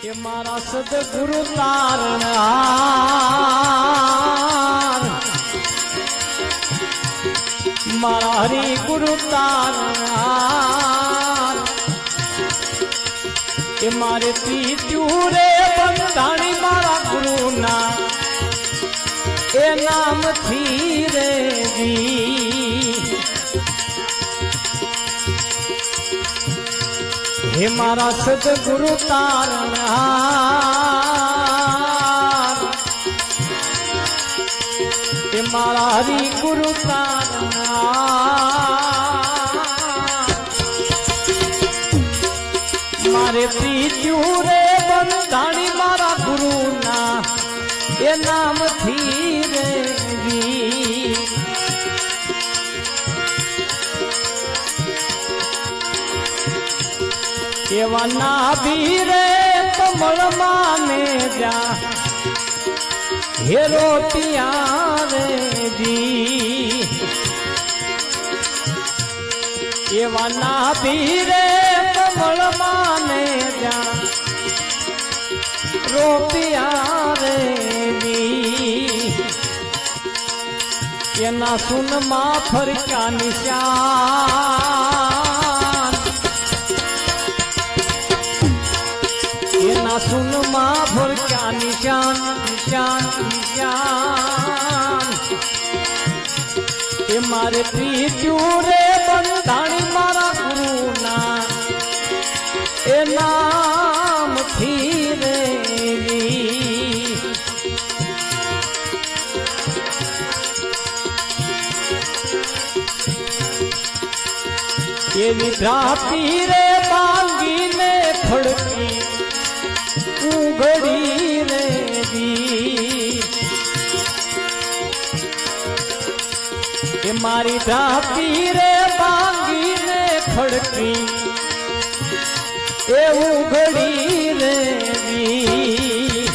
કે મારા સદગુરુ તારણ મારા હરિ ગુરુ તારણ કે મારે પીત્યું રે બંધાણી મારા ગુરુના. એ નામથી રે જી હે મારા સદગુરુ તારનાર હે મારા હરી ગુરુ તારનાર મારે પ્રીત્યું રે બંધાણી મારા ગુરુના, એ નામથી એવા નાભી રે કમળમાં ને જા. હેરો પિયા રે જી. એવા નાભી રે કમળમાં ને જા. રોપિયા રે જી. એના સુનમાં ફરક્યા નિશાન. એના સુનમાં ફરક્યા નિશાન નિશાન નિશાન એ મારે પ્રીત્યું રે બંધાણી મારા ગુરુના એ નામથી રે. એવી ભ્રાતિ રે બાંગીને ઉઘડી રે દી એ મારી ભ્રાતિ રે બાંગીને ખડકી. એવું ઘડી રે દી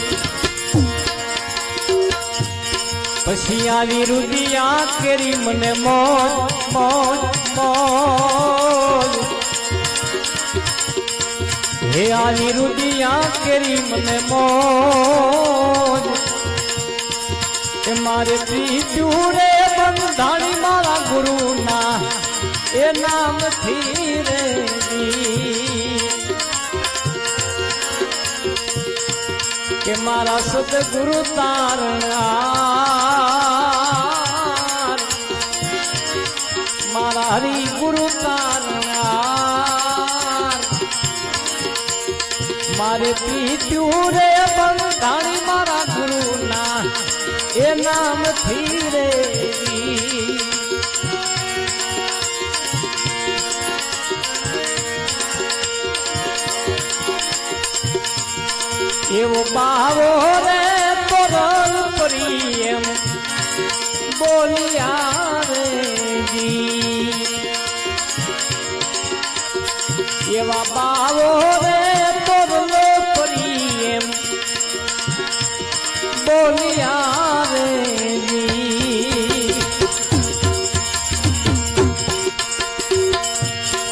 પછી આવી રુદિયા કેરી મને મોજ મોજ મોજ. હે આવી રુદિયા કરી મને મોજ. એ મારે ત્રીજું રે બંધાણી મારા ગુરુના. એ નામથી રે. કે મારા સદગુરુ તારનાર મારા હરિ ગુરુ મારે પીત્યું રે બંધાણી મારા ગુરુના. એ નામથી રે. એવો બાવો રે તોરલ પરી એમ બોલ્યા રે એવા બાવો રે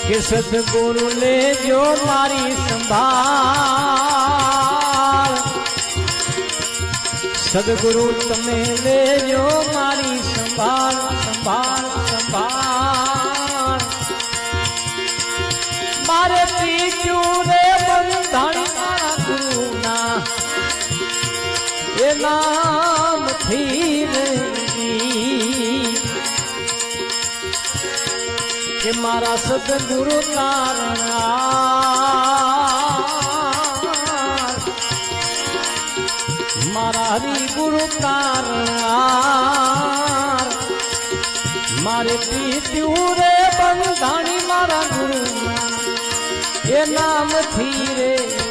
કે સદગુરુ લેજો મારી સંભાળ સદગુરુ તમે લેજો મારી સંભાળ સંભાળ સંભાળ મારા સદગુરુ તારણા મારા હરિગુરુ તારણા મારે પીત્યું રે બંધાણી મારા ગુરુ એ નામથી